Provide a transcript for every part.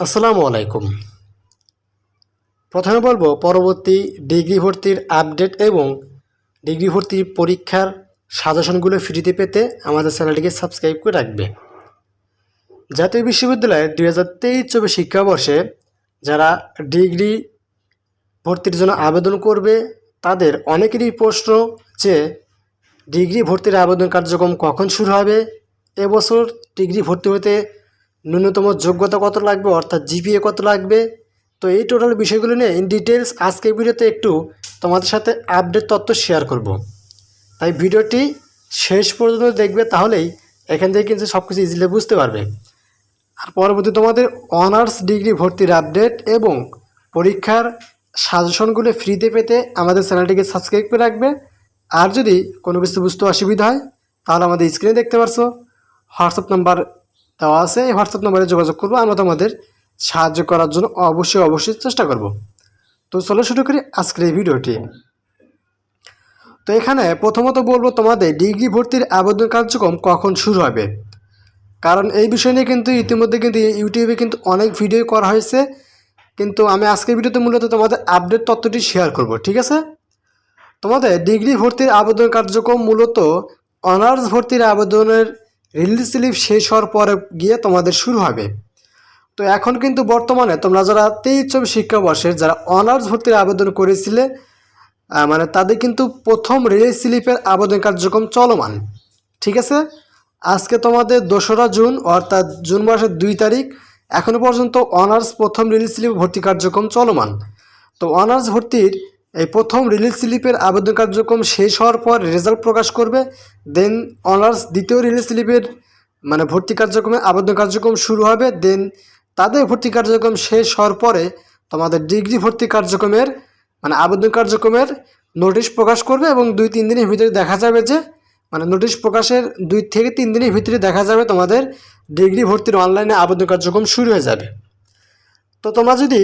আসসালামু আলাইকুম। প্রথমে বলব, পরবর্তী ডিগ্রি ভর্তির আপডেট এবং ডিগ্রি ভর্তির পরীক্ষার সাজেশনগুলো ফ্রিতে পেতে আমাদের চ্যানেলটিকে সাবস্ক্রাইব করে রাখবে। জাতীয় বিশ্ববিদ্যালয়ের দুই হাজার তেইশ চব্বিশ শিক্ষাবর্ষে যারা ডিগ্রি ভর্তির জন্য আবেদন করবে, তাদের অনেকেরই প্রশ্ন যে, ডিগ্রি ভর্তির আবেদন কার্যক্রম কখন শুরু হবে? এবছর ডিগ্রি ভর্তি হতে ন্যূনতম যোগ্যতা কত লাগবে, অর্থাৎ জিপিএ কত লাগবে? তো এই টোটাল বিষয়গুলো নিয়ে ইন ডিটেলস আজকের ভিডিওতে একটু তোমাদের সাথে আপডেট তথ্য শেয়ার করব। তাই ভিডিওটি শেষ পর্যন্ত দেখবে তাহলেই এখান থেকে কিন্তু সব কিছু ইজিলি বুঝতে পারবে। আর পরবর্তী তোমাদের অনার্স ডিগ্রি ভর্তির আপডেট এবং পরীক্ষার সাজেশনগুলো ফ্রিতে পেতে আমাদের চ্যানেলটিকে সাবস্ক্রাইব করে রাখবে। আর যদি কোনো কিছু বুঝতে অসুবিধা হয়, তাহলে আমাদের স্ক্রিনে দেখতে পারছ। হোয়াটসঅ্যাপ নাম্বার দেওয়া আছে, এই হোয়াটসঅ্যাপ নম্বরে যোগাযোগ করব, আমরা তোমাদের সাহায্য করার জন্য অবশ্যই অবশ্যই চেষ্টা করব। তো চলো শুরু করি আজকের এই ভিডিওটি। তো এখানে প্রথমত বলব তোমাদের, ডিগ্রি ভর্তির আবেদন কার্যক্রম কখন শুরু হবে? কারণ এই বিষয় নিয়ে কিন্তু ইতিমধ্যে কিন্তু ইউটিউবে কিন্তু অনেক ভিডিও করা হয়েছে, কিন্তু আমি আজকের ভিডিওতে মূলত তোমাদের আপডেট তথ্যটি শেয়ার করব, ঠিক আছে? তোমাদের ডিগ্রি ভর্তির আবেদন কার্যক্রম মূলত অনার্স ভর্তির আবেদনের রিলিজ স্লিপ শেষ হওয়ার পরে গিয়ে তোমাদের শুরু হবে। তো এখন কিন্তু বর্তমানে তোমরা যারা তেইশ চব্বিশ শিক্ষাবর্ষের যারা অনার্স ভর্তির আবেদন করেছিলে মানে তাদের কিন্তু প্রথম রিলিজ স্লিপের আবেদন কার্যক্রম চলমান। ঠিক আছে? আজকে তোমাদের দোসরা জুন, অর্থাৎ জুন মাসের দুই তারিখ এখনও পর্যন্ত অনার্স প্রথম রিলিজ স্লিপ ভর্তি কার্যক্রম চলমান। তো অনার্স ভর্তির এই প্রথম রিলিজ স্লিপের আবেদন কার্যক্রম শেষ হওয়ার পর রেজাল্ট প্রকাশ করবে, দেন অনার্স দ্বিতীয় রিলিজ স্লিপের মানে ভর্তি কার্যক্রমে আবেদন কার্যক্রম শুরু হবে, দেন তাদের ভর্তি কার্যক্রম শেষ হওয়ার পরে তোমাদের ডিগ্রি ভর্তি কার্যক্রমের মানে আবেদন কার্যক্রমের নোটিশ প্রকাশ করবে এবং দুই তিন দিনের ভিতরে দেখা যাবে যে মানে নোটিশ প্রকাশের দুই থেকে তিন দিনের ভিতরে দেখা যাবে তোমাদের ডিগ্রি ভর্তির অনলাইনে আবেদন কার্যক্রম শুরু হয়ে যাবে। তো তোমরা যদি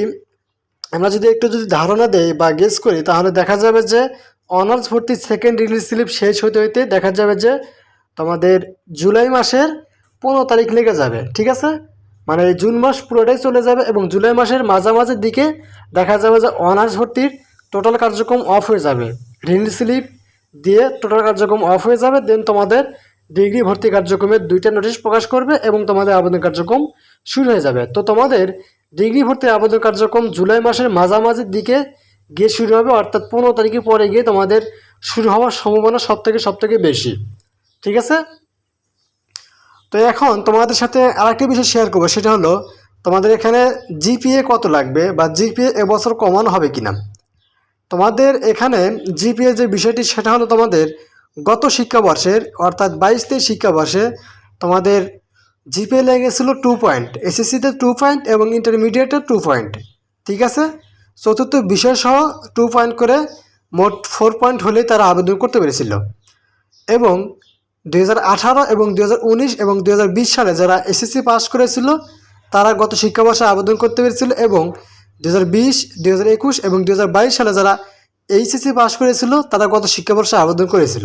আমরা যদি একটু যদি ধারণা দেই বা গেস করি, তাহলে দেখা যাবে যে অনার্স ভর্তির সেকেন্ড রিলিজ স্লিপ শেষ হতে হইতে দেখা যাবে যে তোমাদের জুলাই মাসের পনেরো তারিখ লেগে যাবে, ঠিক আছে? মানে জুন মাস পুরোটাই চলে যাবে এবং জুলাই মাসের মাঝামাঝির দিকে দেখা যাবে যে অনার্স ভর্তির টোটাল কার্যক্রম অফ হয়ে যাবে। রিলিজ স্লিপ দিয়ে টোটাল কার্যক্রম অফ হয়ে যাবে দেন তোমাদের ডিগ্রি ভর্তি কার্যক্রমের দুইটা নোটিশ প্রকাশ করবে এবং তোমাদের আবেদন কার্যক্রম শুরু হয়ে যাবে। তো তোমাদের ডিগ্রি ভর্তির আবেদন কার্যক্রম জুলাই মাসের মাঝামাঝির দিকে গিয়ে শুরু হবে, অর্থাৎ পনেরো তারিখের পরে গিয়ে তোমাদের শুরু হওয়ার সম্ভাবনা সব থেকে সব থেকে বেশি। ঠিক আছে? তো এখন তোমাদের সাথে আরেকটা বিষয় শেয়ার করব, সেটা হলো তোমাদের এখানে জিপিএ কত লাগবে বা জিপিএ এবছর কমানো হবে কিনা? তোমাদের এখানে জিপিএ যে বিষয়টি, সেটা হলো তোমাদের গত শিক্ষাবর্ষের, অর্থাৎ বাইশ তেইশ শিক্ষাবর্ষে তোমাদের জিপিএ লেগেছিলো টু পয়েন্ট এসএসসিতে টু পয়েন্ট এবং ইন্টারমিডিয়েটে টু পয়েন্ট ঠিক আছে? চতুর্থ বিষয় সহ টু পয়েন্ট করে মোট ফোর পয়েন্ট হলেই তারা আবেদন করতে পেরেছিল। এবং দু হাজার আঠারো এবং দু হাজার উনিশ এবং দু হাজার বিশ সালে যারা এসএসসি পাস করেছিল, তারা গত শিক্ষাবর্ষে আবেদন করতে পেরেছিল এবং দু হাজার বিশ এবং দু হাজার বাইশ সালে যারা এইচএসসি পাস করেছিল, তারা গত শিক্ষাবর্ষে আবেদন করেছিল।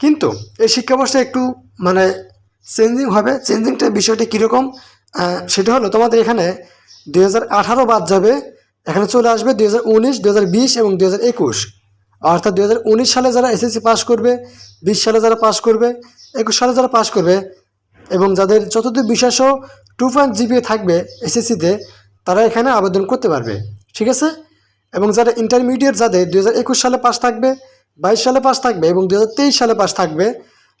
কিন্তু এই শিক্ষাবর্ষে একটু মানে চেঞ্জিং হবে চেঞ্জিংটা বিষয়টি কীরকম? সেটা হলো তোমাদের এখানে দুই হাজার আঠারো বাদ যাবে, এখানে চলে আসবে দুই হাজার উনিশ এবং একুশ। অর্থাৎ দু হাজার উনিশ সালে যারা এসএসসি পাস করবে, বিশ সালে যারা পাস করবে, একুশ সালে যারা পাস করবে, এবং যাদের চতুর্থ বিশ্বাস টু পয়েন্ট জিপিএ থাকবে এসএসসিতে তারা এখানে আবেদন করতে পারবে। ঠিক আছে? এবং যারা ইন্টারমিডিয়েট যাদের দুই হাজার একুশ সালে পাস থাকবে, বাইশ সালে পাস থাকবে এবং দু হাজার তেইশ সালে পাস থাকবে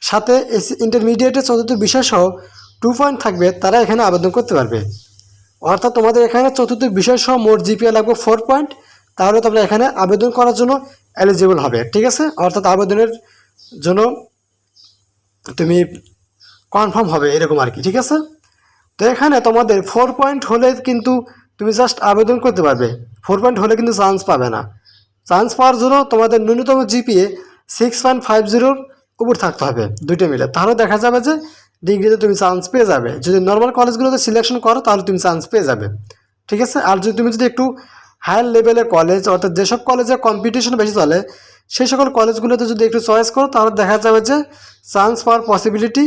সাথে এসি ইন্টারমিডিয়েটের চতুর্থ বিষয় সহ টু পয়েন্ট থাকবে, তারা এখানে আবেদন করতে পারবে। অর্থাৎ তোমাদের এখানে চতুর্থ বিষয় সহ মোট জিপিএ লাগবে ফোর পয়েন্ট তাহলে তোমরা এখানে আবেদন করার জন্য এলিজিবল হবে, ঠিক আছে? অর্থাৎ আবেদনের জন্য তুমি কনফার্ম হবে, এরকম আর কি, ঠিক আছে? তো এখানে তোমাদের ফোর পয়েন্ট হলে কিন্তু তুমি জাস্ট আবেদন করতে পারবে। ফোর পয়েন্ট হলে কিন্তু চান্স পাবে না। চান্স পাওয়ার জন্য তোমাদের ন্যূনতম জিপিএ সিক্স পয়েন্ট ফাইভ জিরোর উপর থাকতে হবে, দুইটা মিলে। তাহলে দেখা যাবে যে ডিগ্রিতে তুমি চান্স পেয়ে যাবে। যদি নর্মাল কলেজগুলোতে সিলেকশন করো, তাহলে তুমি চান্স পেয়ে যাবে। ঠিক আছে? আর যদি তুমি যদি একটু হায়ার লেভেলের কলেজ অর্থাৎ যেসব কলেজে কম্পিটিশন বেশি চলে, সেই সকল কলেজগুলোতে যদি একটু চয়েস করো, তাহলে দেখা যাবে যে চান্স পাওয়ার possibility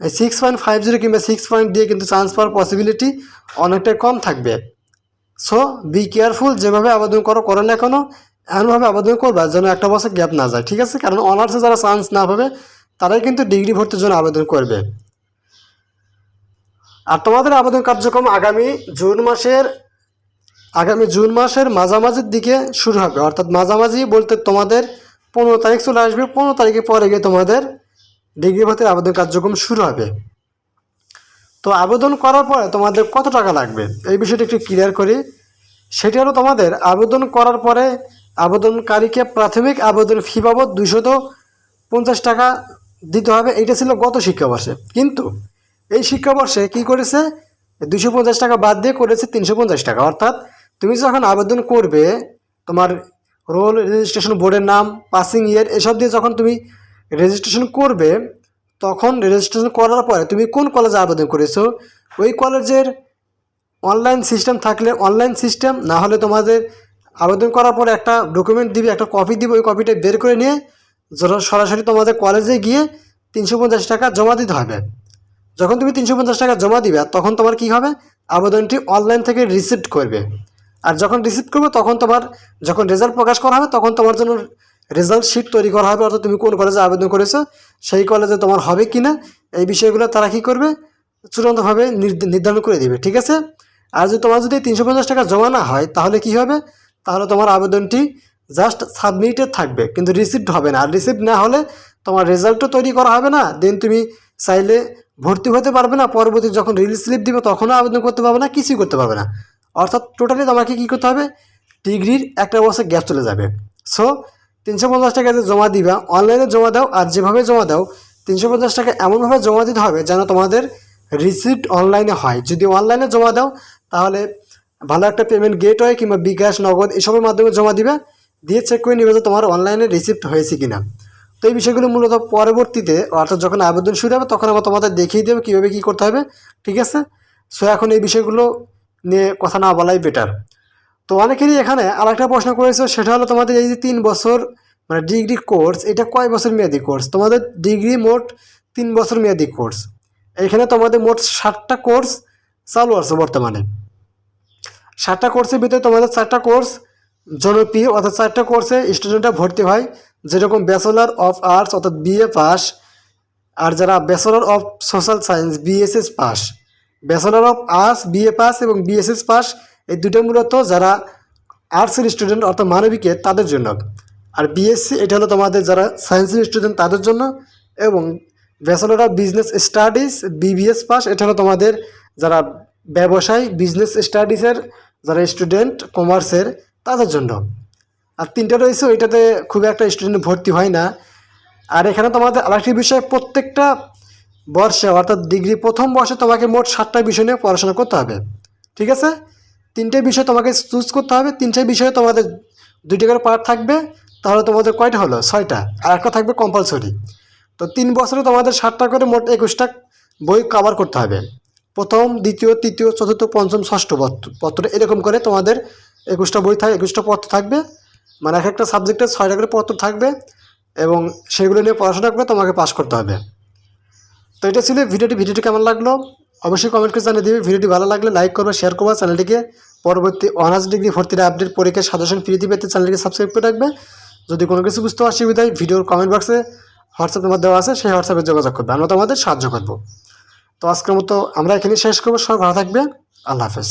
six point five zero কিংবা সিক্স পয়েন্ট দিয়ে কিন্তু চান্স পাওয়ার পসিবিলিটি অনেকটাই কম থাকবে। সো বি কেয়ারফুল যেভাবে আবেদন করো করো না এখনও এমনভাবে আবেদন করবা যেন একটা বছর গ্যাপ না যায়, ঠিক আছে? কারণ অনার্সে যারা চান্স না পাবে, তারাই কিন্তু ডিগ্রি ভর্তির জন্য আবেদন করবে। আর তোমাদের আবেদন কার্যক্রম আগামী জুন মাসের, আগামী জুন মাসের মাঝামাঝির দিকে শুরু হবে। অর্থাৎ মাঝামাঝি বলতে তোমাদের পনেরো তারিখ চলে আসবে, পনেরো তারিখে পরে গিয়ে তোমাদের ডিগ্রি ভর্তির আবেদন কার্যক্রম শুরু হবে। তো আবেদন করার পরে তোমাদের কত টাকা লাগবে? এই বিষয়টি একটু ক্লিয়ার করি। সেটি হলো তোমাদের আবেদন করার পরে আবেদনকারীকে প্রাথমিক আবেদন ফি বাবদ দুশত পঞ্চাশ টাকা দিতে হবে। এটা ছিল গত শিক্ষাবর্ষে। কিন্তু এই শিক্ষাবর্ষে কি করেছে? দুশো পঞ্চাশ টাকা বাদ দিয়ে করেছে তিনশো পঞ্চাশ টাকা। অর্থাৎ তুমি যখন আবেদন করবে, তোমার রোল রেজিস্ট্রেশন বোর্ডের নাম, পাসিং ইয়ার, এসব দিয়ে যখন তুমি রেজিস্ট্রেশন করবে, তখন রেজিস্ট্রেশন করার পরে তুমি কোন কলেজে আবেদন করেছ? ওই কলেজের অনলাইন সিস্টেম থাকলে অনলাইন সিস্টেম, না হলে তোমাদের আবেদন করার পরে একটা ডকুমেন্ট দিবে, একটা কপি দিবে, ওই কপিটা বের করে নিয়ে সরাসরি তোমাদের কলেজে গিয়ে তিনশো পঞ্চাশ টাকা জমা দিতে হবে। যখন তুমি তিনশো পঞ্চাশ টাকা জমা দিবে, তখন তোমার কি হবে? আবেদনটি অনলাইন থেকে রিসিভ করবে। আর যখন রিসিভ করবে, তখন তোমার যখন রেজাল্ট প্রকাশ করা হবে, তখন তোমার জন্য রেজাল্ট শিট তৈরি করা হবে, অর্থাৎ তুমি কোন কলেজে আবেদন করেছ, সেই কলেজে তোমার হবে কি না, এই বিষয়গুলো তারা কী করবে? চূড়ান্তভাবে নির্ধারণ করে দিবে, ঠিক আছে? আর যদি তোমার যদি তিনশো পঞ্চাশ টাকা জমা না হয়, তাহলে কি হবে? তাহলে তোমার আবেদনটি জাস্ট সাবমিটেড থাকবে, কিন্তু রিসিভড হবে না। আর রিসিভড না হলে তোমার রেজাল্টও তৈরি করা হবে না। দেন তুমি চাইলে ভর্তি হতে পারবে না, পরবর্তী যখন রিলিজ স্লিপ দিবে তখনও আবেদন করতে পারবে না, কিছুই করতে পারবে না। অর্থাৎ টোটালি তোমাকে কী করতে হবে? ডিগ্রির একটা বছর গ্যাপ চলে যাবে। সো তিনশো পঞ্চাশ টাকা যে জমা দিবা অনলাইনে জমা দাও, আর যেভাবে জমা দাও, তিনশো পঞ্চাশ টাকা এমনভাবে জমা দিতে হবে যেন তোমাদের রিসিপ্ট অনলাইনে হয়। যদি অনলাইনে জমা দাও, তাহলে ভালো একটা পেমেন্ট গেট হয় কিংবা বিকাশ, নগদ এসবের মাধ্যমে জমা দিবে। দিয়ে চেক করে নেবে যে তোমার অনলাইনে রিসিপ্ট হয়েছে কিনা। তো এই বিষয়গুলো মূলত পরবর্তীতে, অর্থাৎ যখন আবেদন শুরু হবে, তখন আমরা তোমাদের দেখিয়ে দেবো কীভাবে কী করতে হবে, ঠিক আছে? সো এখন এই বিষয়গুলো নিয়ে কথা না বলাই বেটার তো অনেকেরই এখানে আরেকটা প্রশ্ন করেছে, সেটা হলো তোমাদের এই যে তিন বছর মানে ডিগ্রি কোর্স এটা কয় বছর মেয়াদি কোর্স তোমাদের ডিগ্রি মোট তিন বছর মেয়াদি কোর্স এখানে তোমাদের মোট ষাটটা কোর্স চালু আছে বর্তমানে। ষাটটা কোর্সের ভিতরে তোমাদের চারটা কোর্স জনপ্রিয় অর্থাৎ চারটা কোর্সে স্টুডেন্টরা ভর্তি হয়। যেরকম ব্যাচেলার অফ আর্টস অর্থাৎ বিএ পাস আর যারা bachelor of social science BSS pass bachelor of arts BA pass এবং বিএসএস পাস এই দুটো মূলত যারা আর্টসের স্টুডেন্ট অর্থাৎ মানবিকের, তাদের জন্য। আর বিএসসি এটা হলো তোমাদের যারা সায়েন্সের স্টুডেন্ট তাদের জন্য। এবং bachelor of business studies BBS pass এটা হলো তোমাদের যারা ব্যবসায় বিজনেস স্টাডিজের যারা স্টুডেন্ট কমার্সের তাদের জন্য। আর তিনটা রয়েছে, ওইটাতে খুব একটা স্টুডেন্ট ভর্তি হয় না। আর এখানে তোমাদের আরেকটি বিষয়, প্রত্যেকটা বর্ষে, অর্থাৎ ডিগ্রি প্রথম বর্ষে তোমাকে মোট সাতটা বিষয় নিয়ে পড়াশোনা করতে হবে। ঠিক আছে? তিনটে বিষয় তোমাকে চুজ করতে হবে, তিনটে বিষয়ে তোমাদের দুইটা করে পার্ট থাকবে, তাহলে তোমাদের কয়টা হলো? ছয়টা। আর একটা থাকবে কম্পালসরি তো তিন বছরে তোমাদের সাতটা করে মোট একুশটা বই কভার করতে হবে। প্রথম, দ্বিতীয়, তৃতীয়, চতুর্থ, পঞ্চম, ষষ্ঠ পত্র পত্র এরকম করে তোমাদের একুশটা বই থাকে একুশটা পত্র থাকবে। মানে এক একটা সাবজেক্টে ছয়টা করে পত্র থাকবে এবং সেগুলো নিয়ে পড়াশোনা করে তোমাকে পাশ করতে হবে। তো এটা ছিল ভিডিওটি। ভিডিওটি কেমন লাগল? অবশ্যই কমেন্ট করে জানিয়ে দিবে। ভিডিওটি ভালো লাগলে লাইক করবে শেয়ার করবে, চ্যানেলটিকে পরবর্তী অনার্স ডিগ্রি ভর্তির আপডেট পরীক্ষা সাজেশন ফ্রিতে পেতে চ্যানেলটিকে সাবস্ক্রাইব করে রাখবে। যদি কোনো কিছু বুঝতে অসুবিধা হয়, ভিডিওর কমেন্ট বক্সে হোয়াটসঅ্যাপ নাম্বার দেওয়া আছে, সেই হোয়াটসঅ্যাপে যোগাযোগ করবে। আমরা তোমাদের সাহায্য করব। তো আজকের মতো আমরা এখানে শেষ করব। সবাই ভালো থাকবে আল্লাহ হাফেজ।